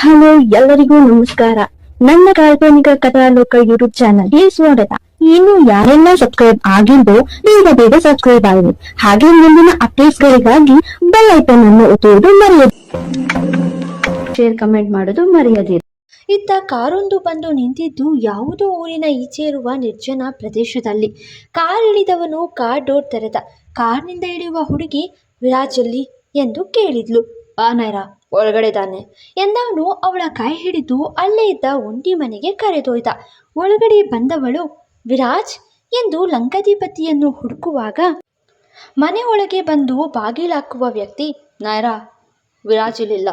Hello, ಎಲ್ಲರಿಗೂ ನಮಸ್ಕಾರ. ನನ್ನ ಕಾಲ್ಪನಿಕ ಕಥಾಲೋಕ ಯೂಟ್ಯೂಬ್ ಚಾನಲ್ಗೆ ಸ್ವಾಗತ. ಇನ್ನು ಯಾರೆಲ್ಲ ಸಬ್ಸ್ಕ್ರೈಬ್ ಆಗಿದ್ದು ಬೇಗ ಬೇಗ ಸಬ್ಸ್ಕ್ರೈಬ್ ಆಗಿದೆ ಹಾಗೆ ಮುಂದಿನ ಅಪ್ಡೇಟ್ಸ್ ಗಳಿಗಾಗಿ ಬೆಲ್ ಐಕನ್ ಅನ್ನು ಒತ್ತುವುದು ಮರೆಯದು ಶೇರ್ ಕಮೆಂಟ್ ಮಾಡೋದು ಮರೆಯದಿರಿ. ಇತ್ತ ಕಾರೊಂದು ಬಂದು ನಿಂತಿದ್ದು ಯಾವುದೋ ಊರಿನ ಈಚೆ ಇರುವ ನಿರ್ಜನ ಪ್ರದೇಶದಲ್ಲಿ. ಕಾರ್ ಇಳಿದವನು ಕಾರ್ ಡೋರ್ ತೆರೆದ. ಕಾರ್ನಿಂದ ಇಳಿಯುವ ಹುಡುಗಿ ವಿರಾಜಲ್ಲಿ ಎಂದು ಕೇಳಿದ್ಲು. ಬಾ ನೈರ ಒಳಗಡೆ ತಾನೆ. ಎಂದವನು ಅವಳ ಕೈ ಹಿಡಿದು ಅಲ್ಲೇ ಇದ್ದ ಒಂಟಿ ಮನೆಗೆ ಕರೆದೊಯ್ದ. ಒಳಗಡೆ ಬಂದವಳು, ವಿರಾಜ್! ಎಂದು ಲಂಕಾಧಿಪತಿಯನ್ನು ಹುಡುಕುವಾಗ ಮನೆ ಒಳಗೆ ಬಂದು ಬಾಗಿಲಾಕುವ ವ್ಯಕ್ತಿ ನೈರಾ ವಿರಾಜಿಲಿಲ್ಲ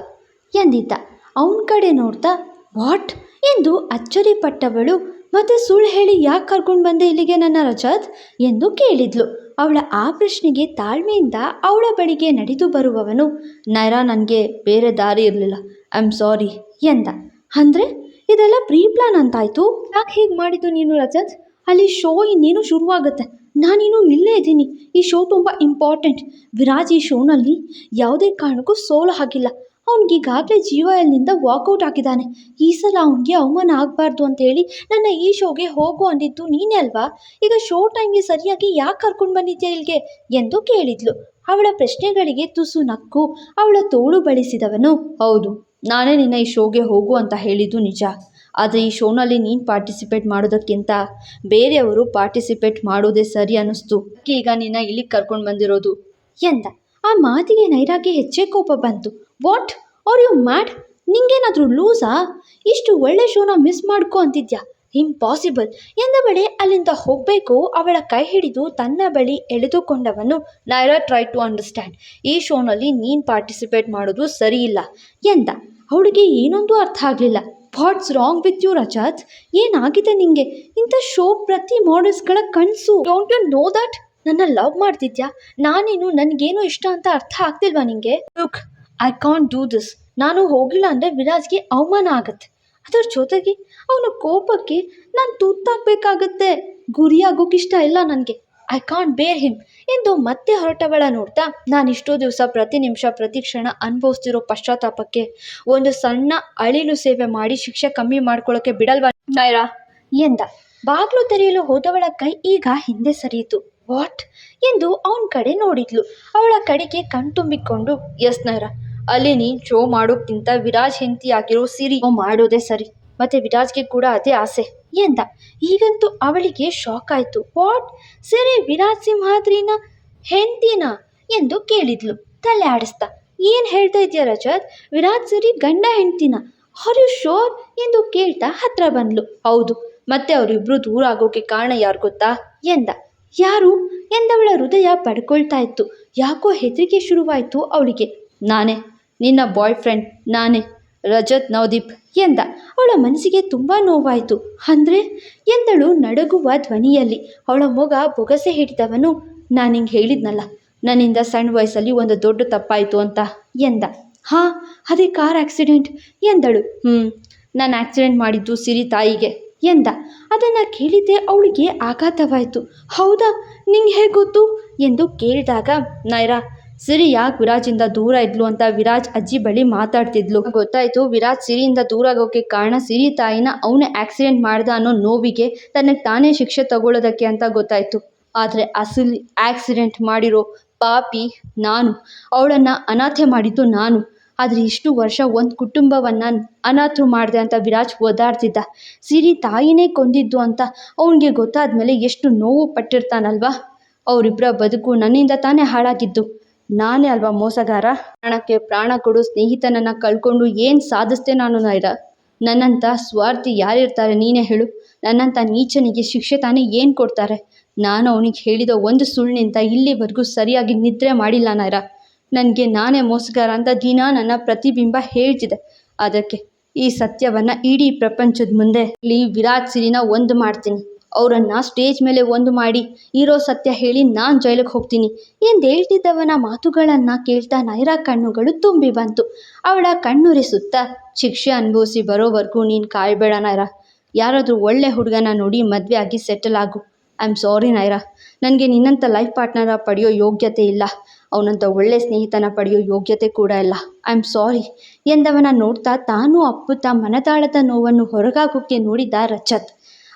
ಎಂದಿದ್ದ. ಅವನ ಕಡೆ ನೋಡ್ತಾ ವಾಟ್? ಎಂದು ಅಚ್ಚರಿಪಟ್ಟವಳು ಮತ್ತೆ ಸುಳ್ಳು ಹೇಳಿ ಯಾಕೆ ಕರ್ಕೊಂಡು ಬಂದೆ ಇಲ್ಲಿಗೆ ನನ್ನ ರಜತ್? ಎಂದು ಕೇಳಿದ್ಲು. ಅವಳ ಆ ಪ್ರಶ್ನೆಗೆ ತಾಳ್ಮೆಯಿಂದ ಅವಳ ಬಳಿಗೆ ನಡೆದು ಬರುವವನು ನೈರಾ ನನಗೆ ಬೇರೆ ದಾರಿ ಇರಲಿಲ್ಲ ಐ ಆಮ್ ಸಾರಿ ಎಂದ. ಅಂದರೆ, ಇದೆಲ್ಲ ಪ್ರೀ ಪ್ಲಾನ್ ಅಂತಾಯ್ತು? ಯಾಕೆ ಹೀಗೆ ಮಾಡಿದ್ದು ನೀನು ರಜತ್? ಅಲ್ಲಿ ಶೋ ಇನ್ನೇನು ಶುರುವಾಗುತ್ತೆ? ನಾನಿನ್ನೂ ಇಲ್ಲೇ ಇದ್ದೀನಿ. ಈ ಶೋ ತುಂಬ ಇಂಪಾರ್ಟೆಂಟ್ ವಿರಾಜ್ ಈ ಶೋನಲ್ಲಿ ಯಾವುದೇ ಕಾರಣಕ್ಕೂ ಸೋಲು ಹಾಕಿಲ್ಲ ಅವ್ನಿಗೆ ಈಗಾಗಲೇ ಜೀವ ಎಲ್ನಿಂದ ವಾಕೌಟ್ ಆಗಿದ್ದಾನೆ ಈ ಸಲ ಅವನಿಗೆ ಅವಮಾನ ಆಗಬಾರ್ದು ಅಂತೇಳಿ ನನ್ನ ಈ ಶೋಗೆ ಹೋಗು ಅಂದಿದ್ದು ನೀನೇ ಅಲ್ವಾ? ಈಗ ಶೋ ಟೈಮ್ಗೆ ಸರಿಯಾಗಿ ಯಾಕೆ ಕರ್ಕೊಂಡು ಬಂದಿದ್ಯಾ ಇಲ್ಲಿಗೆ ಎಂದು ಕೇಳಿದ್ಲು. ಅವಳ ಪ್ರಶ್ನೆಗಳಿಗೆ ತುಸು ನಕ್ಕು. ಅವಳ ತೋಳು ಬಳಿಸಿದವನು, ಹೌದು, ನಾನೇ ನಿನ್ನ ಈ ಶೋಗೆ ಹೋಗು ಅಂತ ಹೇಳಿದ್ದು ನಿಜ. ಆದರೆ ಈ ಶೋನಲ್ಲಿ ನೀನು ಪಾರ್ಟಿಸಿಪೇಟ್ ಮಾಡೋದಕ್ಕಿಂತ ಬೇರೆಯವರು ಪಾರ್ಟಿಸಿಪೇಟ್ ಮಾಡೋದೇ ಸರಿ ಅನ್ನಿಸ್ತು. ಈಗ ನಿನ್ನ ಇಲ್ಲಿಗೆ ಕರ್ಕೊಂಡು ಬಂದಿರೋದು. ಎಂದ. ಆ ಮಾತಿಗೆ ನೈರಾಗೆ ಹೆಚ್ಚೇ ಕೋಪ ಬಂತು. ವಾಟ್ ಆರ್ ಯು ಮ್ಯಾಡ್ ನಿಂಗೇನಾದರೂ ಲೂಸಾ ಇಷ್ಟು ಒಳ್ಳೆ ಶೋನ ಮಿಸ್ ಮಾಡ್ಕೊ ಅಂತಿದ್ಯಾ? ಇಂಪಾಸಿಬಲ್ ಎಂದ ಬಳಿ ಅಲ್ಲಿಂದ ಹೋಗಬೇಕು, ಅವಳ ಕೈ ಹಿಡಿದು ತನ್ನ ಬಳಿ ಎಳೆದುಕೊಂಡವನು ನೈರಾ ಟ್ರೈ ಟು ಅಂಡರ್ಸ್ಟ್ಯಾಂಡ್ ಈ ಶೋನಲ್ಲಿ ನೀನು ಪಾರ್ಟಿಸಿಪೇಟ್ ಮಾಡೋದು ಸರಿ ಇಲ್ಲ ಎಂದ. ಅವಳಿಗೆ ಏನೊಂದು ಅರ್ಥ ಆಗಲಿಲ್ಲ. What's wrong with you Rajat ಏನಾಗಿದೆ ನಿಂಗೆ? ಇಂಥ ಶೋ ಪ್ರತಿ ಮಾಡಲ್ಸ್ಗಳ ಕನಸು. ಡೋಂಟ್ ಯು ನೋ ದಟ್ ನನ್ನ ಲವ್ ಮಾಡ್ತಿದ್ಯಾ? ನಾನೇನು ನನಗೇನು ಇಷ್ಟ ಅಂತ ಅರ್ಥ ಆಗ್ತಿಲ್ವಾ ನಿಂಗೆ? Look I can't do this ನಾನು ಹೋಗಿಲ್ಲ ಅಂದರೆ ವಿರಾಜ್ಗೆ ಅವಮಾನ ಆಗತ್ತೆ. ಅದರ ಜೊತೆಗೆ ಅವನ ಕೋಪಕ್ಕೆ ನಾನು ತುತ್ತಾಗಬೇಕಾಗತ್ತೆ. ಗುರಿಯಾಗೋಕೆ ಇಷ್ಟ ಇಲ್ಲ ನನಗೆ. ಐ ಕಾಂಟ್ ಬೇರ್ ಹಿಮ್ ಎಂದು ಮತ್ತೆ ಹೊರಟವಳ ನೋಡ್ತಾ ನಾನು ಇಷ್ಟೋ ದಿವಸ ಪ್ರತಿ ನಿಮಿಷ ಪ್ರತಿ ಕ್ಷಣ ಅನುಭವಿಸ್ತಿರೋ ಪಶ್ಚಾತ್ತಾಪಕ್ಕೆ ಒಂದು ಸಣ್ಣ ಅಳಿಲು ಸೇವೆ ಮಾಡಿ ಶಿಕ್ಷೆ ಕಮ್ಮಿ ಮಾಡ್ಕೊಳ್ಳೋಕೆ ಬಿಡಲ್ವಾ? ನೈರಾ. ಎಂದ. ಬಾಗ್ಲು ತೆರೆಯಲು ಹೋದವಳ ಕೈ ಈಗ ಹಿಂದೆ ಸರಿಯಿತು. ವಾಟ್ ಎಂದು ಅವನ ಕಡೆ ನೋಡಿದ್ಲು. ಅವಳ ಕಡೆಗೆ ಕಣ್ತುಂಬಿಕೊಂಡು ಎಸ್ ನೈರಾ ಅಲ್ಲಿ ನೀನು ಶೋ ಮಾಡೋಕ್ಕಿಂತ ವಿರಾಜ್ ಹೆಂಡತಿ ಆಗಿರೋ ಸಿರಿ ಮಾಡೋದೇ ಸರಿ, ಮತ್ತೆ ವಿರಾಜ್ಗೆ ಕೂಡ ಅದೇ ಆಸೆ. ಎಂದ, ಈಗಂತೂ ಅವಳಿಗೆ ಶಾಕ್ ಆಯಿತು. ವಾಟ್ ಸರಿ, ವಿರಾಜ್ ಸಿಂಹಾದ್ರಿನ ಹೆಂಡತಿನ ಎಂದು ಕೇಳಿದ್ಲು. ತಲೆ ಆಡಿಸ್ತಾ, ಏನು ಹೇಳ್ತಾ ಇದೆಯಾ ರಜತ್? ವಿರಾಜ್ ಸರಿ ಗಂಡ ಹೆಂಡ್ತಿನ ಯು ಶೋರ್ ಎಂದು ಕೇಳ್ತಾ ಹತ್ರ ಬಂದ್ಲು. ಹೌದು, ಮತ್ತೆ ಅವರಿಬ್ರು ದೂರ ಆಗೋಕೆ ಕಾರಣ ಯಾರು ಗೊತ್ತಾ? ಎಂದ, ಯಾರು? ಎಂದವಳ ಹೃದಯ ಪಡ್ಕೊಳ್ತಾ ಇತ್ತು. ಯಾಕೋ ಹೆದರಿಕೆ ಶುರುವಾಯಿತು ಅವಳಿಗೆ. ನಾನೇ. ನಿನ್ನ ಬಾಯ್ ಫ್ರೆಂಡ್ ನಾನೇ. ರಜತ್ ನವದೀಪ್ ಎಂದ. ಅವಳ ಮನಸ್ಸಿಗೆ ತುಂಬ ನೋವಾಯಿತು. ಅಂದರೆ? ಎಂದಳು ನಡಗುವ ಧ್ವನಿಯಲ್ಲಿ. ಅವಳ ಮೊಗ ಬೊಗಸೆ ಹಿಡಿದವನು, ನಾನು ಹಿಂಗೆ ಹೇಳಿದ್ನಲ್ಲ, ನನ್ನಿಂದ ಸಣ್ಣ ವಯಸ್ಸಲ್ಲಿ ಒಂದು ದೊಡ್ಡ ತಪ್ಪಾಯಿತು ಅಂತ ಎಂದ. ಹಾಂ, ಅದೇ ಕಾರ್ ಆಕ್ಸಿಡೆಂಟ್ ಎಂದಳು. ಹ್ಞೂ ನಾನು ಆಕ್ಸಿಡೆಂಟ್ ಮಾಡಿದ್ದು ಸಿರಿ ತಾಯಿಗೆ ಎಂದ. ಅದನ್ನು ಕೇಳಿದ್ದೆ ಅವಳಿಗೆ ಆಘಾತವಾಯಿತು. ಹೌದಾ, ನಿಂಗೆ ಹೇಗೆ ಗೊತ್ತು? ಎಂದು ಕೇಳಿದಾಗ, ನೈರಾ ಸಿರಿ ಯಾಕೆ ವಿರಾಜಿಂದ ದೂರ ಇದ್ಲು ಅಂತ ವಿರಾಜ್ ಅಜ್ಜಿ ಬಳಿ ಮಾತಾಡ್ತಿದ್ಲು. ಗೊತ್ತಾಯ್ತು, ವಿರಾಜ್ ಸಿರಿಯಿಂದ ದೂರ ಆಗೋಕೆ ಕಾರಣ ಸಿರಿ ತಾಯಿನ ಅವನೇ ಆಕ್ಸಿಡೆಂಟ್ ಮಾಡ್ದ ಅನ್ನೋ ನೋವಿಗೆ ತನಗೆ ತಾನೇ ಶಿಕ್ಷೆ ತಗೊಳ್ಳೋದಕ್ಕೆ ಅಂತ ಗೊತ್ತಾಯ್ತು. ಆದರೆ ಅಸಲಿ ಆಕ್ಸಿಡೆಂಟ್ ಮಾಡಿರೋ ಪಾಪಿ ನಾನು, ಅವಳನ್ನು ಅನಾಥೆ ಮಾಡಿದ್ದು ನಾನು. ಆದರೆ ಇಷ್ಟು ವರ್ಷ ಒಂದು ಕುಟುಂಬವನ್ನು ಅನಾಥರು ಮಾಡಿದೆ ಅಂತ ವಿರಾಜ್ ಓದಾಡ್ತಿದ್ದ ಸಿರಿ ತಾಯಿನೇ ಕೊಂದಿದ್ದು ಅಂತ ಅವನಿಗೆ ಗೊತ್ತಾದ ಮೇಲೆ ಎಷ್ಟು ನೋವು ಪಟ್ಟಿರ್ತಾನಲ್ವಾ? ಅವರಿಬ್ಬರ ಬದುಕು ನನ್ನಿಂದ ತಾನೇ ಹಾಳಾಗಿದ್ದು. ನಾನೇ ಅಲ್ವಾ ಮೋಸಗಾರ? ಪ್ರಾಣಕ್ಕೆ ಪ್ರಾಣ ಕೊಡು, ಸ್ನೇಹಿತನನ್ನ ಕಳ್ಕೊಂಡು ಏನು ಸಾಧಿಸ್ದೆ ನಾನು ನೈರ? ನನ್ನಂಥ ಸ್ವಾರ್ಥಿ ಯಾರಿರ್ತಾರೆ ನೀನೇ ಹೇಳು. ನನ್ನಂಥ ನೀಚನಿಗೆ ಶಿಕ್ಷೆ ತಾನೇ ಏನು ಕೊಡ್ತಾರೆ? ನಾನು ಅವನಿಗೆ ಹೇಳಿದ ಒಂದು ಸುಳ್ಳಿನಿಂದ ಇಲ್ಲಿವರೆಗೂ ಸರಿಯಾಗಿ ನಿದ್ರೆ ಮಾಡಿಲ್ಲ ನೈರ. ನನಗೆ ನಾನೇ ಮೋಸಗಾರ ಅಂತ ದಿನ ನನ್ನ ಪ್ರತಿಬಿಂಬ ಹೇಳ್ತಿದೆ. ಅದಕ್ಕೆ ಈ ಸತ್ಯವನ್ನು ಇಡೀ ಪ್ರಪಂಚದ ಮುಂದೆ ಇಲ್ಲಿ ವಿರಾಟ್ ಸಿರಿನ ಒಂದು ಮಾಡ್ತೀನಿ. ಅವರನ್ನು ಸ್ಟೇಜ್ ಮೇಲೆ ಒಂದು ಮಾಡಿ, ಇರೋ ಸತ್ಯ ಹೇಳಿ ನಾನು ಜೈಲಿಗೆ ಹೋಗ್ತೀನಿ. ಎಂದು ಹೇಳ್ತಿದ್ದವನ ಮಾತುಗಳನ್ನು ಕೇಳ್ತಾ ನೈರಾ ಕಣ್ಣುಗಳು ತುಂಬಿ ಬಂತು. ಅವಳ ಕಣ್ಣುರಿಸುತ್ತಾ, ಶಿಕ್ಷೆ ಅನುಭವಿಸಿ ಬರೋವರೆಗೂ ನೀನು ಕಾಯಬೇಡ ನೈರಾ. ಯಾರಾದರೂ ಒಳ್ಳೆ ಹುಡುಗನ ನೋಡಿ ಮದುವೆ ಆಗಿ ಸೆಟಲ್ ಆಗು. I am sorry Naira. ನನಗೆ ನಿನ್ನಂಥ ಲೈಫ್ ಪಾರ್ಟ್ನರ ಪಡೆಯೋ ಯೋಗ್ಯತೆ ಇಲ್ಲ. ಅವನಂಥ ಒಳ್ಳೆ ಸ್ನೇಹಿತನ ಪಡೆಯೋ ಯೋಗ್ಯತೆ ಕೂಡ ಇಲ್ಲ. ಐ ಆಮ್ ಸಾರಿ ಎಂದವನ ನೋಡ್ತಾ ತಾನೂ ಅಪ್ಪುತ್ತಾ ಮನದಾಳದ ನೋವನ್ನು ಹೊರಗಾಕೋಕ್ಕೆ ನೋಡಿದ ರಜತ್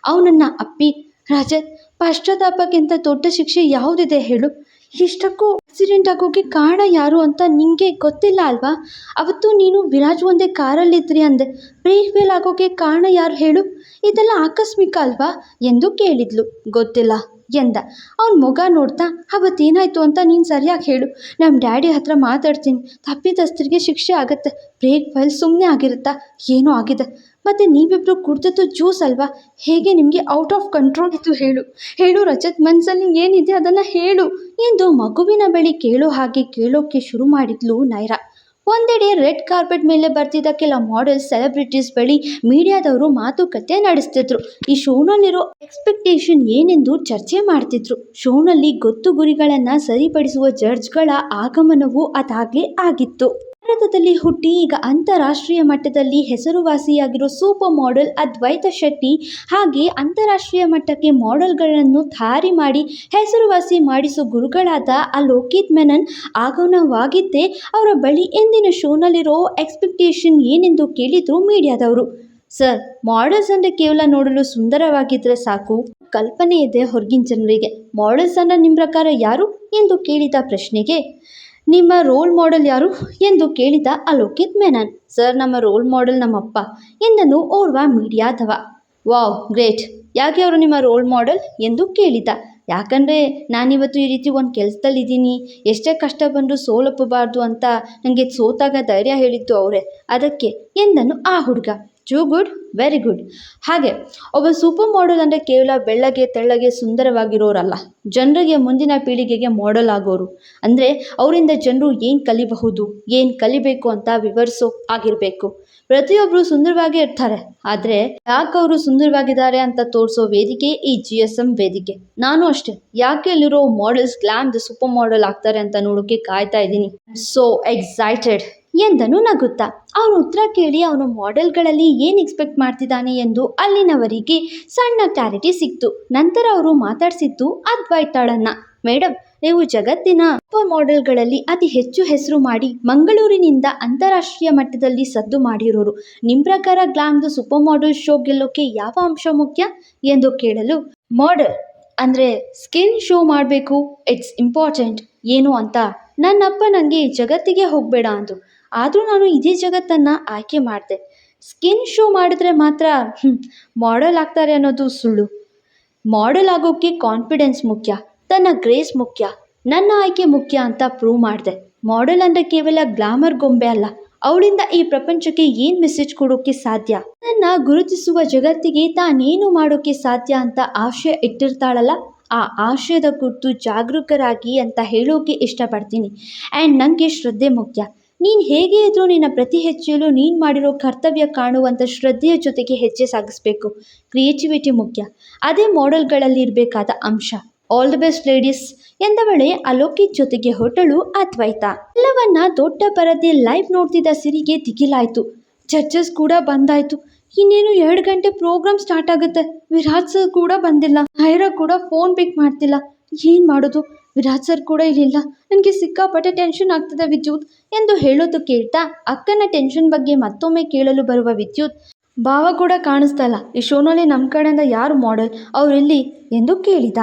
ಅವನನ್ನು, ಅಪ್ಪಿ ರಾಜ ಪಶ್ಚಾತ್ತಾಪಕ್ಕಿಂತ ದೊಡ್ಡ ಶಿಕ್ಷೆ ಯಾವುದಿದೆ ಹೇಳು. ಇಷ್ಟಕ್ಕೂ ಆಕ್ಸಿಡೆಂಟ್ ಆಗೋಕ್ಕೆ ಕಾರಣ ಯಾರು ಅಂತ ನಿಂಗೆ ಗೊತ್ತಿಲ್ಲ ಅಲ್ವಾ? ಅವತ್ತು ನೀನು ವಿರಾಜ್ ಒಂದೇ ಕಾರಲ್ಲಿದ್ರಿ ಅಂದೆ. ಬ್ರೇಕ್ ಫೇಲ್ ಆಗೋಕ್ಕೆ ಕಾರಣ ಯಾರು ಹೇಳು? ಇದೆಲ್ಲ ಆಕಸ್ಮಿಕ ಅಲ್ವಾ? ಎಂದು ಕೇಳಿದ್ಲು. ಗೊತ್ತಿಲ್ಲ, ಎಂದ. ಅವನ ಮೊಗ ನೋಡ್ತಾ, ಅವತ್ತೇನಾಯಿತು ಅಂತ ನೀನು ಸರಿಯಾಗಿ ಹೇಳು. ನಮ್ಮ ಡ್ಯಾಡಿ ಹತ್ರ ಮಾತಾಡ್ತೀನಿ. ತಪ್ಪಿತಸ್ಥರಿಗೆ ಶಿಕ್ಷೆ ಆಗುತ್ತೆ. ಬ್ರೇಕ್ ಫೈಲ್ ಸುಮ್ಮನೆ ಆಗಿರುತ್ತಾ? ಏನೋ ಆಗಿದೆ. ಮತ್ತು ನೀವಿಬ್ಬರು ಕುಡ್ದದ್ದು ಜ್ಯೂಸ್ ಅಲ್ವಾ? ಹೇಗೆ ನಿಮಗೆ ಔಟ್ ಆಫ್ ಕಂಟ್ರೋಲ್ ಇತ್ತು ಹೇಳು. ಹೇಳು ರಜತ್ ಮನಸ್ಸಲ್ಲಿ ಏನಿದೆ ಅದನ್ನು ಹೇಳು ಎಂದು ಮಗುವಿನ ಬಳಿ ಕೇಳೋ ಹಾಗೆ ಕೇಳೋಕ್ಕೆ ಶುರು ಮಾಡಿದ್ಲು ನೈರಾ. ಒಂದೆಡೆ ರೆಡ್ ಕಾರ್ಪೆಟ್ ಮೇಲೆ ಬರ್ತಿದ್ದ ಕೆಲ ಮಾಡೆಲ್ಸ್ ಸೆಲೆಬ್ರಿಟೀಸ್ ಬಳಿ ಮೀಡಿಯಾದವರು ಮಾತುಕತೆ ನಡೆಸ್ತಿದ್ರು. ಈ ಶೋನಲ್ಲಿರೋ ಎಕ್ಸ್ಪೆಕ್ಟೇಷನ್ ಏನೆಂದು ಚರ್ಚೆ ಮಾಡ್ತಿದ್ರು. ಶೋನಲ್ಲಿ ಗೊತ್ತು ಗುರಿಗಳನ್ನು ಸರಿಪಡಿಸುವ ಜಡ್ಜ್ಗಳ ಆಗಮನವೂ ಅದಾಗಲೇ ಆಗಿತ್ತು. ಭಾರತದಲ್ಲಿ ಹುಟ್ಟಿ ಈಗ ಅಂತಾರಾಷ್ಟ್ರೀಯ ಮಟ್ಟದಲ್ಲಿ ಹೆಸರುವಾಸಿಯಾಗಿರೋ ಸೂಪರ್ ಮಾಡೆಲ್ ಅದ್ವೈತ ಶೆಟ್ಟಿ ಹಾಗೆ ಅಂತಾರಾಷ್ಟ್ರೀಯ ಮಟ್ಟಕ್ಕೆ ಮಾಡೆಲ್ಗಳನ್ನು ಧಾರಿ ಮಾಡಿ ಹೆಸರುವಾಸಿ ಮಾಡಿಸೋ ಗುರುಗಳಾದ ಆ ಲೋಕಿತ್ ಮೆನನ್ ಆಗಮನವಾಗಿದ್ದೇ ಅವರ ಬಳಿ ಎಂದಿನ ಶೋನಲ್ಲಿರೋ ಎಕ್ಸ್ಪೆಕ್ಟೇಷನ್ ಏನೆಂದು ಕೇಳಿದ್ರು ಮೀಡಿಯಾದವರು. ಸರ್, ಮಾಡೆಲ್ಸ್ ಅಂದರೆ ಕೇವಲ ನೋಡಲು ಸುಂದರವಾಗಿದ್ದರೆ ಸಾಕು? ಕಲ್ಪನೆ ಇದೆ ಹೊರಗಿನ ಜನರಿಗೆ. ಮಾಡೆಲ್ಸ್ ಅಂದರೆ ನಿಮ್ಮ ಪ್ರಕಾರ ಯಾರು? ಎಂದು ಕೇಳಿದ ಪ್ರಶ್ನೆಗೆ. ನಿಮ್ಮ ರೋಲ್ ಮಾಡೆಲ್ ಯಾರು ಎಂದು ಕೇಳಿದ ಅಲೋಕಿತ್ ಮೆನನ್. ಸರ್, ನಮ್ಮ ರೋಲ್ ಮಾಡೆಲ್ ನಮ್ಮಪ್ಪ ಎಂದನು ಓರ್ವ ಮೀಡಿಯಾದವ ವಾವ್, ಗ್ರೇಟ್. ಯಾಕೆ ಅವರು ನಿಮ್ಮ ರೋಲ್ ಮಾಡೆಲ್ ಎಂದು ಕೇಳಿದ? ಯಾಕಂದರೆ ನಾನಿವತ್ತು ಈ ರೀತಿ ಒಂದು ಕೆಲಸದಲ್ಲಿದ್ದೀನಿ. ಎಷ್ಟೇ ಕಷ್ಟ ಬಂದರೂ ಸೋಲಪ್ಪಬಾರ್ದು ಅಂತ ನನಗೆ ಸೋತಾಗ ಧೈರ್ಯ ಹೇಳಿದ್ದು ಅವರೇ. ಅದಕ್ಕೆ ಎಂದನು ಆ ಹುಡುಗ. ಟೂ ಗುಡ್ ವೆರಿ ಗುಡ್ ಹಾಗೆ, ಒಬ್ಬ ಸೂಪರ್ ಮಾಡೆಲ್ ಅಂದರೆ ಕೇವಲ ಬೆಳ್ಳಗೆ, ತೆಳ್ಳಗೆ, ಸುಂದರವಾಗಿರೋರಲ್ಲ. ಜನರಿಗೆ ಮುಂದಿನ ಪೀಳಿಗೆಗೆ ಮಾಡೆಲ್ ಆಗೋರು. ಅಂದರೆ ಅವರಿಂದ ಜನರು ಏನು ಕಲಿಬಹುದು, ಏನು ಕಲಿಬೇಕು ಅಂತ ವಿವರಿಸೋ ಆಗಿರಬೇಕು. ಪ್ರತಿಯೊಬ್ಬರು ಸುಂದರವಾಗಿ ಇರ್ತಾರೆ. ಆದರೆ ಯಾಕೆ ಅವರು ಸುಂದರವಾಗಿದ್ದಾರೆ ಅಂತ ತೋರಿಸೋ ವೇದಿಕೆ ಈ ಜಿ ಎಸ್ ಎಂ ವೇದಿಕೆ. ನಾನು ಅಷ್ಟೇ. ಯಾಕೆ ಅಲ್ಲಿರೋ ಮಾಡೆಲ್ಸ್ ದ ಸೂಪರ್ ಮಾಡೆಲ್ ಆಗ್ತಾರೆ ಅಂತ ನೋಡೋಕೆ ಕಾಯ್ತಾ ಇದ್ದೀನಿ. ಸೊ ಎಕ್ಸೈಟೆಡ್ ಎಂದನು ನಗುತ್ತಾ. ಅವನ ಉತ್ತರ ಕೇಳಿ ಅವನು ಮಾಡೆಲ್ಗಳಲ್ಲಿ ಏನು ಎಕ್ಸ್ಪೆಕ್ಟ್ ಮಾಡ್ತಿದ್ದಾನೆ ಎಂದು ಅಲ್ಲಿನವರಿಗೆ ಸಣ್ಣ ಕ್ಲಾರಿಟಿ ಸಿಕ್ತು. ನಂತರ ಅವರು ಮಾತಾಡಿಸಿದ್ದು ಅದ್ವೈತಾಳನ್ನ ಮೇಡಮ್ ನೀವು ಜಗತ್ತಿನ ಸೂಪರ್ ಮಾಡೆಲ್ಗಳಲ್ಲಿ ಅತಿ ಹೆಚ್ಚು ಹೆಸರು ಮಾಡಿ ಮಂಗಳೂರಿನಿಂದ ಅಂತಾರಾಷ್ಟ್ರೀಯ ಮಟ್ಟದಲ್ಲಿ ಸದ್ದು ಮಾಡಿರೋರು. ನಿಮ್ಮ ಪ್ರಕಾರ ಗ್ಲಾಮ್ದು ಸೂಪರ್ ಮಾಡೆಲ್ ಶೋ ಗೆಲ್ಲೋಕೆ ಯಾವ ಅಂಶ ಮುಖ್ಯ? ಎಂದು ಕೇಳಲು ಮಾಡೆಲ್ ಅಂದರೆ ಸ್ಕಿನ್ ಶೋ ಮಾಡಬೇಕು ಇಟ್ಸ್ ಇಂಪಾರ್ಟೆಂಟ್ ಏನು ಅಂತ? ನನ್ನಪ್ಪ ನನಗೆ ಜಗತ್ತಿಗೆ ಹೋಗಬೇಡ ಅಂದು ಆದರೂ ನಾನು ಇದೇ ಜಗತ್ತನ್ನು ಆಯ್ಕೆ ಮಾಡಿದೆ. ಸ್ಕಿನ್ ಶೋ ಮಾಡಿದ್ರೆ ಮಾತ್ರ ಮಾಡೆಲ್ ಆಗ್ತಾರೆ ಅನ್ನೋದು ಸುಳ್ಳು. ಮಾಡೆಲ್ ಆಗೋಕ್ಕೆ ಕಾನ್ಫಿಡೆನ್ಸ್ ಮುಖ್ಯ, ತನ್ನ ಗ್ರೇಸ್ ಮುಖ್ಯ, ನನ್ನ ಆಯ್ಕೆ ಮುಖ್ಯ ಅಂತ ಪ್ರೂವ್ ಮಾಡಿದೆ. ಮಾಡೆಲ್ ಅಂದರೆ ಕೇವಲ ಗ್ಲಾಮರ್ ಗೊಂಬೆ ಅಲ್ಲ, ಅವಳಿಂದ ಈ ಪ್ರಪಂಚಕ್ಕೆ ಏನು ಮೆಸೇಜ್ ಕೊಡೋಕ್ಕೆ ಸಾಧ್ಯ? ನನ್ನ ಗುರುತಿಸುವ ಜಗತ್ತಿಗೆ ತಾನೇನು ಮಾಡೋಕ್ಕೆ ಸಾಧ್ಯ ಅಂತ ಆಶಯ ಇಟ್ಟಿರ್ತಾಳಲ್ಲ, ಆ ಆಶಯದ ಕುರಿತು ಜಾಗರೂಕರಾಗಿ ಅಂತ ಹೇಳೋಕೆ ಇಷ್ಟಪಡ್ತೀನಿ. ಆ್ಯಂಡ್ ನನಗೆ ಶ್ರದ್ಧೆ ಮುಖ್ಯ. ನೀನು ಹೇಗೆ ಇದ್ರೂ ನಿನ್ನ ಪ್ರತಿ ಹೆಜ್ಜೆಯಲ್ಲೂ ನೀನು ಮಾಡಿರೋ ಕರ್ತವ್ಯ ಕಾಣುವಂಥ ಶ್ರದ್ಧೆಯ ಜೊತೆಗೆ ಹೆಜ್ಜೆ ಸಾಗಿಸ್ಬೇಕು. ಕ್ರಿಯೇಟಿವಿಟಿ ಮುಖ್ಯ. ಅದೇ ಮಾಡೆಲ್ಗಳಲ್ಲಿ ಇರಬೇಕಾದ ಅಂಶ. ಆಲ್ ದಿ ಬೆಸ್ಟ್ ಲೇಡೀಸ್ ಎಂದವಳೆ ಅಲೋಕಿತ್ ಜೊತೆಗೆ ಹೊಟ್ಟಳು ಅದ್ವೈತ. ಎಲ್ಲವನ್ನ ದೊಡ್ಡ ಪರದೆ ಲೈವ್ ನೋಡ್ತಿದ್ದ ಸಿರಿಗೆ ದಿಗಿಲಾಯ್ತು. ಜಡ್ಜಸ್ ಕೂಡ ಬಂದಾಯ್ತು. ಇನ್ನೇನು ಎರಡು ಗಂಟೆ ಪ್ರೋಗ್ರಾಮ್ ಸ್ಟಾರ್ಟ್ ಆಗುತ್ತೆ? ವಿರಾಟ್ ಸರ್ ಕೂಡ ಬಂದಿಲ್ಲ. ಹೈರಾ ಕೂಡ ಫೋನ್ ಪಿಕ್ ಮಾಡ್ತಿಲ್ಲ. ಏನು ಮಾಡೋದು? ವಿರಾಜ್ ಸರ್ ಕೂಡ ಇರಲಿಲ್ಲ. ನನಗೆ ಸಿಕ್ಕಾಪಟ್ಟೆ ಟೆನ್ಷನ್ ಆಗ್ತದೆ ವಿದ್ಯುತ್ ಎಂದು ಹೇಳೋದು ಕೇಳ್ತಾ ಅಕ್ಕನ ಟೆನ್ಷನ್ ಬಗ್ಗೆ ಮತ್ತೊಮ್ಮೆ ಕೇಳಲು ಬರುವ ವಿದ್ಯುತ್, ಭಾವ ಕೂಡ ಕಾಣಿಸ್ತಲ್ಲ ಈ ಶೋನಲ್ಲಿ ನಮ್ಮ ಕಡೆಯಿಂದ ಯಾರು ಮಾಡೆಲ್ ಅವರಿಲ್ಲಿ ಎಂದು ಕೇಳಿದ.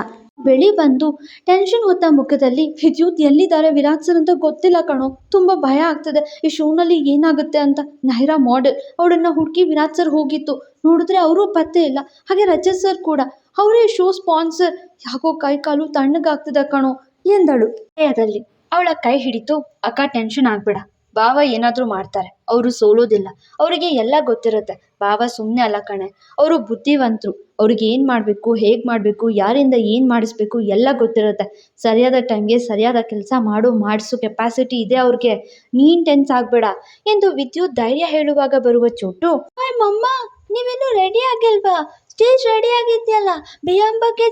ಬೆಳಿ ಬಂದು ಟೆನ್ಷನ್ ಹೊತ್ತ ಮುಖದಲ್ಲಿ ವಿದ್ಯುತ್ ಎಲ್ಲಿದ್ದಾರೆ? ವಿರಾಟ್ ಸರ್ ಅಂತ ಗೊತ್ತಿಲ್ಲ ಕಣೋ. ತುಂಬ ಭಯ ಆಗ್ತದೆ. ಈ ಶೋನಲ್ಲಿ ಏನಾಗುತ್ತೆ ಅಂತ ನೈರಾ ಮಾಡೆಲ್ ಅವಳನ್ನು ಹುಡುಕಿ ವಿರಾಟ್ ಸರ್ ಹೋಗಿತ್ತು. ನೋಡಿದ್ರೆ ಅವರೂ ಪತ್ತೆ ಇಲ್ಲ. ಹಾಗೆ ರಜತ್ ಸರ್ ಕೂಡ ಅವರೇ ಶೋ ಸ್ಪಾನ್ಸರ್ ಯಾಕೋ ಕೈ ಕಾಲು ತಣ್ಣಗಾಗ್ತದೆ ಕಣೋ, ಎಂದಳು. ಭಯದಲ್ಲಿ ಅವಳ ಕೈ ಹಿಡಿತು, ಅಕ್ಕ ಟೆನ್ಷನ್ ಆಗ್ಬೇಡ. ಬಾವ ಏನಾದರೂ ಮಾಡ್ತಾರೆ. ಅವರು ಸೋಲೋದಿಲ್ಲ. ಅವರಿಗೆ ಎಲ್ಲ ಗೊತ್ತಿರುತ್ತೆ. ಬಾವ ಸುಮ್ಮನೆ ಅಲ್ಲ ಕಣೆ. ಅವರು ಬುದ್ಧಿವಂತರು. ಅವ್ರಿಗೆ ಏನು ಮಾಡಬೇಕು, ಹೇಗೆ ಮಾಡಬೇಕು, ಯಾರಿಂದ ಏನು ಮಾಡಿಸ್ಬೇಕು ಎಲ್ಲ ಗೊತ್ತಿರುತ್ತೆ. ಸರಿಯಾದ ಟೈಮ್ಗೆ ಸರಿಯಾದ ಕೆಲಸ ಮಾಡು, ಮಾಡಿಸು. ಕೆಪಾಸಿಟಿ ಇದೆ ಅವ್ರಿಗೆ. ನೀನ್ ಟೆನ್ಸ್ ಆಗಬೇಡ. ಎಂದು ವಿದ್ಯುತ್ ಧೈರ್ಯ ಹೇಳುವಾಗ ಬರುವ ಚೋಟು ಮಮ್ಮ ನೀವಿನ್ನೂ ರೆಡಿ ಆಗಿಲ್ವಾ? ಸ್ಟೇಜ್ ರೆಡಿ ಆಗಿದ್ಯಲ್ಲ?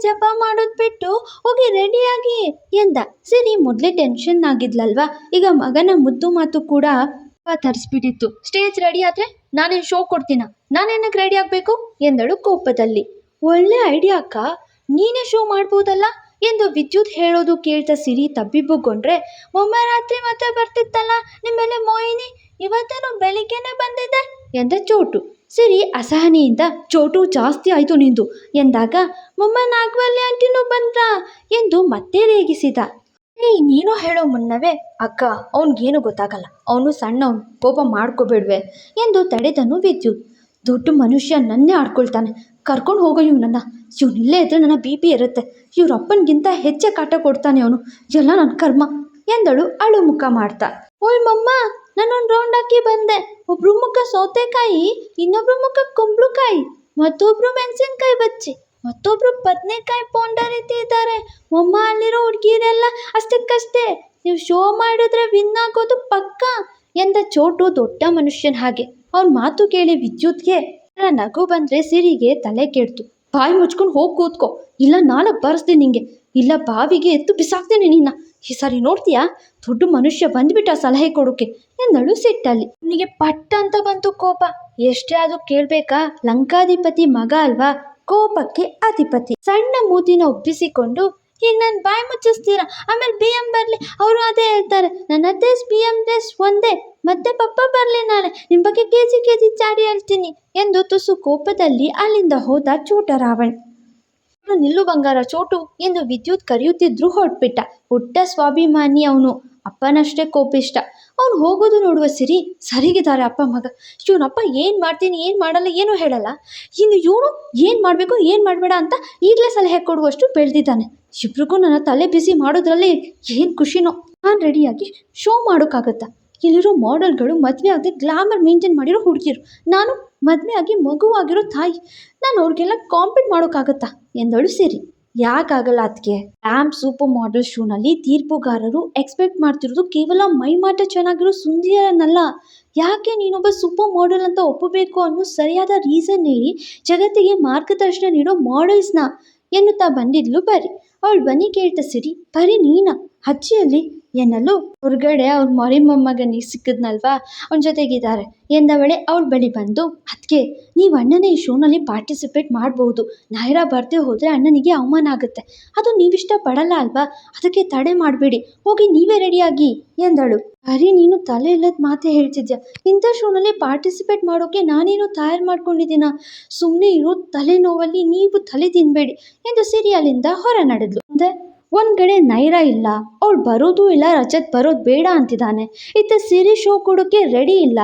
ಜಪ ಮಾಡೋದು ಬಿಟ್ಟು ಹೋಗಿ ರೆಡಿಯಾಗಿ ಎಂದ. ಸರಿ, ಮೊದಲೇ ಟೆನ್ಷನ್ ಆಗಿದ್ಲಲ್ವಾ? ಈಗ ಮಗನ ಮುದ್ದು ಮಾತು ಕೂಡ ತರಿಸ್ಬಿಟ್ಟಿತ್ತು. ಸ್ಟೇಜ್ ರೆಡಿ ಆದ್ರೆ ನಾನೇನು ಶೋ ಕೊಡ್ತೀನ? ನಾನೇನಕ್ಕೆ ರೆಡಿ ಆಗಬೇಕು? ಎಂದಳು ಕೋಪದಲ್ಲಿ. ಒಳ್ಳೆ ಐಡಿಯಾ ಅಕ್ಕ. ನೀನೇ ಶೋ ಮಾಡ್ಬೋದಲ್ಲ? ಎಂದು ವಿದ್ಯುತ್ ಹೇಳೋದು ಕೇಳ್ತ ಸಿರಿ ತಬ್ಬಿಬ್ಬುಗೊಂಡ್ರೆ ಒಮ್ಮೆ ರಾತ್ರಿ ಮತ್ತೆ ಬರ್ತಿತ್ತಲ್ಲ ನಿಮ್ಮೆಲ್ಲ ಮೋಹಿನಿ? ಇವತ್ತೇನು ಬೆಳಿಗ್ಗೆನೆ ಬಂದಿದೆ ಎಂದ ಚೋಟು. ಸಿರಿ, ಅಸಹನೆಯಿಂದ ಚೋಟು ಜಾಸ್ತಿ ಆಯಿತು ನಿಂದು. ಎಂದಾಗ ಮೊಮ್ಮ ನಾಗವಲ್ಲಿ ಆಂಟಿನೂ ಬಂದ್ರಾ? ಎಂದು ಮತ್ತೆ ರೇಗಿಸಿದ. ಏಯ್ ನೀನು ಹೇಳೋ ಮುನ್ನವೇ, ಅಕ್ಕ, ಅವನಿಗೇನು ಗೊತ್ತಾಗಲ್ಲ. ಅವನು ಸಣ್ಣವನು, ಕೋಪ ಮಾಡ್ಕೋಬೇಡ್ವೆ, ಎಂದು ತಡೆದನು ವಿದ್ಯುತ್ ದೊಡ್ಡ ಮನುಷ್ಯ ನನ್ನೇ ಆಡ್ಕೊಳ್ತಾನೆ. ಕರ್ಕೊಂಡು ಹೋಗೋ ಇವನನ್ನ ಇವನಿಲ್ಲೇ ಇದ್ರೆ ನನ್ನ ಬಿ ಪಿ ಇರುತ್ತೆ. ಇವ್ರ ಅಪ್ಪನಿಗಿಂತ ಹೆಚ್ಚೆ ಕಾಟ ಕೊಡ್ತಾನೆ ಅವನು. ಎಲ್ಲ ನನ್ನ ಕರ್ಮ, ಎಂದಳು ಅಳು ಮುಖ ಮಾಡ್ತಾ. ಓಯ್ ಮಮ್ಮ ನಾನೊಂದು ರೌಂಡ್ ಹಾಕಿ ಬಂದೆ. ಒಬ್ರು ಮುಖ ಸೌತೆಕಾಯಿ, ಇನ್ನೊಬ್ರು ಮುಖ ಕುಂಬಳಕಾಯಿ, ಮತ್ತೊಬ್ರು ಮೆಣಸಿನ್ಕಾಯಿ ಬಚ್ಚಿ, ಮತ್ತೊಬ್ರು ಬದನೆಕಾಯಿ ಪೋಂಡ ರೀತಿ ಇದ್ದಾರೆ. ಮೊಮ್ಮ ಅಲ್ಲಿರೋ ಹುಡುಗಿರೆಲ್ಲ ಅಷ್ಟಕ್ಕಷ್ಟೇ. ನೀವು ಶೋ ಮಾಡಿದ್ರೆ ವಿನ್ ಆಗೋದು ಪಕ್ಕ ಎಂದ ಚೋಟು ದೊಡ್ಡ ಮನುಷ್ಯನ ಹಾಗೆ. ಅವ್ನ ಮಾತು ಕೇಳಿ ವಿದ್ಯುತ್ಗೆ ನಗು ಬಂದ್ರೆ ಸಿರಿಗೆ ತಲೆ ಕೆಡ್ತು. ಬಾಯಿ ಮುಚ್ಕೊಂಡು ಹೋಗಿ ಕೂತ್ಕೋ. ಇಲ್ಲ ನಾಲ್ಕು ಬರ್ಸ್ತೀನಿ ನಿಂಗೆ. ಇಲ್ಲ ಬಾವಿಗೆ ಎತ್ತು ಬಿಸಾಕ್ತೀನಿ ನಿನ್ನ ಈ ಸಾರಿ ನೋಡ್ತೀಯಾ? ದೊಡ್ಡ ಮನುಷ್ಯ ಬಂದ್ಬಿಟ್ಟ ಸಲಹೆ ಕೊಡೋಕೆ ಎಂದಳು ಸಿಟ್ಟಲ್ಲಿ. ನಿನಗೆ ಪಟ್ಟ ಅಂತ ಬಂತು ಕೋಪ. ಎಷ್ಟೇ ಆದ್ರೂ ಕೇಳ್ಬೇಕಾ? ಲಂಕಾಧಿಪತಿ ಮಗ ಅಲ್ವಾ? ಕೋಪಕ್ಕೆ ಅಧಿಪತಿ. ಸಣ್ಣ ಮೂತಿನ ಒಪ್ಪಿಸಿಕೊಂಡು, ಈಗ ನಾನು ಬಾಯಿ ಮುಚ್ಚಿಸ್ತೀರಾ? ಆಮೇಲೆ ಬಿ ಎಂ ಬರಲಿ. ಅವರು ಅದೇ ಹೇಳ್ತಾರೆ. ನನ್ನ ದೇಶ ಬಿ ಎಂ ದೇಶ್ ಒಂದೇ. ಮತ್ತೆ ಪಪ್ಪ ಬರಲಿ ನಾಳೆ. ನಿಮ್ಮ ಬಗ್ಗೆ ಕೆ ಜಿ ಕೆ ಜಿ ಚಾಡಿ ಹೇಳ್ತೀನಿ ಎಂದು ತುಸು ಕೋಪದಲ್ಲಿ ಅಲ್ಲಿಂದ ಹೋದ ಚೂಟ ರಾವಣ್ ನಿಲ್ಲು ಬಂಗಾರ ಚೋಟು ಎಂದು ವಿದ್ಯುತ್ ಕರೆಯುತ್ತಿದ್ರು ಹೊರಟ್ಬಿಟ್ಟ. ಹುಟ್ಟ ಸ್ವಾಭಿಮಾನಿ ಅವನು. ಅಪ್ಪನಷ್ಟೇ ಕೋಪಿಷ್ಟ. ಅವನು ಹೋಗೋದು ನೋಡುವ ಸಿರಿ ಸರಿಗಿದ್ದಾರೆ ಅಪ್ಪ ಮಗ. ಇವನಪ್ಪ ಏನು ಮಾಡ್ತೀನಿ, ಏನು ಮಾಡಲ್ಲ, ಏನೂ ಹೇಳಲ್ಲ. ಇನ್ನು ಇವನು ಏನು ಮಾಡಬೇಕು, ಏನು ಮಾಡಬೇಡ ಅಂತ ಈಗಲೇ ಸಲಹೆ ಕೊಡುವಷ್ಟು ಬೆಳೆದಿದ್ದಾನೆ. ಇಬ್ರಿಗೂ ನನ್ನ ತಲೆ ಬಿಸಿ ಮಾಡೋದ್ರಲ್ಲಿ ಏನು ಖುಷಿನೋ. ನಾನು ರೆಡಿಯಾಗಿ ಶೋ ಮಾಡೋಕ್ಕಾಗತ್ತಾ? ಇಲ್ಲಿರೋ ಮಾಡೆಲ್ಗಳು ಮದುವೆ ಆಗದೆ ಗ್ಲಾಮರ್ ಮೇಂಟೈನ್ ಮಾಡಿರೋ ಹುಡುಗಿರು. ನಾನು ಮದುವೆ ಆಗಿ ಮಗುವಾಗಿರೋ ತಾಯಿ. ನಾನು ಅವ್ರಿಗೆಲ್ಲ ಕಾಂಪೀಟ್ ಮಾಡೋಕ್ಕಾಗತ್ತಾ? ಎಂದಳು ಸಿರಿ. ಯಾಕಾಗಲ್ಲ ಅದಕ್ಕೆ ರ್ಯಾಮ್ ಸೂಪರ್ ಮಾಡೆಲ್ ಶೂನಲ್ಲಿ ತೀರ್ಪುಗಾರರು ಎಕ್ಸ್ಪೆಕ್ಟ್ ಮಾಡ್ತಿರೋದು ಕೇವಲ ಮೈಮಾಟ ಚೆನ್ನಾಗಿರೋ ಸುಂದರನಲ್ಲ ಯಾಕೆ ನೀನೊಬ್ಬ ಸೂಪರ್ ಮಾಡೆಲ್ ಅಂತ ಒಪ್ಪಬೇಕು ಅನ್ನೋ ಸರಿಯಾದ ರೀಸನ್ ಹೇಳಿ ಜಗತ್ತಿಗೆ ಮಾರ್ಗದರ್ಶನ ನೀಡೋ ಮಾಡೆಲ್ಸ್ನ ಎನ್ನುತ್ತಾ ಬಂದಿದ್ಲು ಬರಿ. ಅವಳು ಬನ್ನಿ ಕೇಳ್ತಾ ಸಿರಿ. ಬರೀ ನೀನ. ಅಜ್ಜಿಯಲ್ಲಿ ಎನ್ನಲು ಹೊರಗಡೆ ಅವ್ರ ಮರಿ ಮೊಮ್ಮಗನಿಗೆ ಸಿಕ್ಕಿದ್ನಲ್ವಾ? ಅವ್ನ ಜೊತೆಗಿದ್ದಾರೆ. ಎಂದವಳೆ ಅವಳ ಬಳಿ ಬಂದು ಅದಕ್ಕೆ ನೀವು ಅಣ್ಣನ ಈ ಶೋನಲ್ಲಿ ಪಾರ್ಟಿಸಿಪೇಟ್ ಮಾಡಬಹುದು ನಾಯಿರಾ ಬರ್ದೇ ಹೋದರೆ ಅಣ್ಣನಿಗೆ ಅವಮಾನ ಆಗುತ್ತೆ. ಅದು ನೀವಿಷ್ಟ ಪಡಲ್ಲ ಅಲ್ವಾ? ಅದಕ್ಕೆ ತಡೆ ಮಾಡಬೇಡಿ. ಹೋಗಿ ನೀವೇ ರೆಡಿಯಾಗಿ, ಎಂದಳು. ಅರೆ, ನೀನು ತಲೆ ಇಲ್ಲದ ಮಾತೇ ಹೇಳ್ತಿದ್ಯಾ? ಇಂಥ ಶೋನಲ್ಲಿ ಪಾರ್ಟಿಸಿಪೇಟ್ ಮಾಡೋಕೆ ನಾನೇನು ತಯಾರು ಮಾಡ್ಕೊಂಡಿದ್ದೀನ? ಸುಮ್ಮನೆ ಇರೋ ತಲೆನೋವಲ್ಲಿ ನೀವು ತಲೆ ತಿನ್ನಬೇಡಿ ಎಂದು ಸಿರಿಯಲ್ಲಿಂದ ಹೊರ ನಡೆದ್ಲು. ಅಂದರೆ ಒಂದು ಕಡೆ ನೈರಾ ಇಲ್ಲ. ಅವ್ಳು ಬರೋದು ಇಲ್ಲ, ರಜತ್ ಬರೋದು ಬೇಡ ಅಂತಿದ್ದಾನೆ ಇತ್ತ ಸಿರಿ ಶೋ ಕೊಡೋಕ್ಕೆ ರೆಡಿ ಇಲ್ಲ.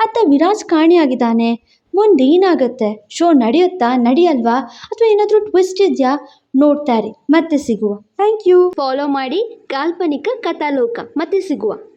ಅತ್ತ ವಿರಾಜ್ ಕಾಣೆಯಾಗಿದ್ದಾನೆ ಮುಂದೆ ಏನಾಗುತ್ತೆ ಶೋ ನಡೆಯುತ್ತಾ? ನಡೆಯಲ್ವಾ? ಅಥವಾ ಏನಾದರೂ ಟ್ವಿಸ್ಟ್ ಇದೆಯಾ? ನೋಡ್ತಾ ಮತ್ತೆ ಸಿಗುವ. ಥ್ಯಾಂಕ್ ಯು ಫಾಲೋ ಮಾಡಿ ಕಾಲ್ಪನಿಕ ಕಥಾಲೋಕ. ಮತ್ತೆ ಸಿಗುವ.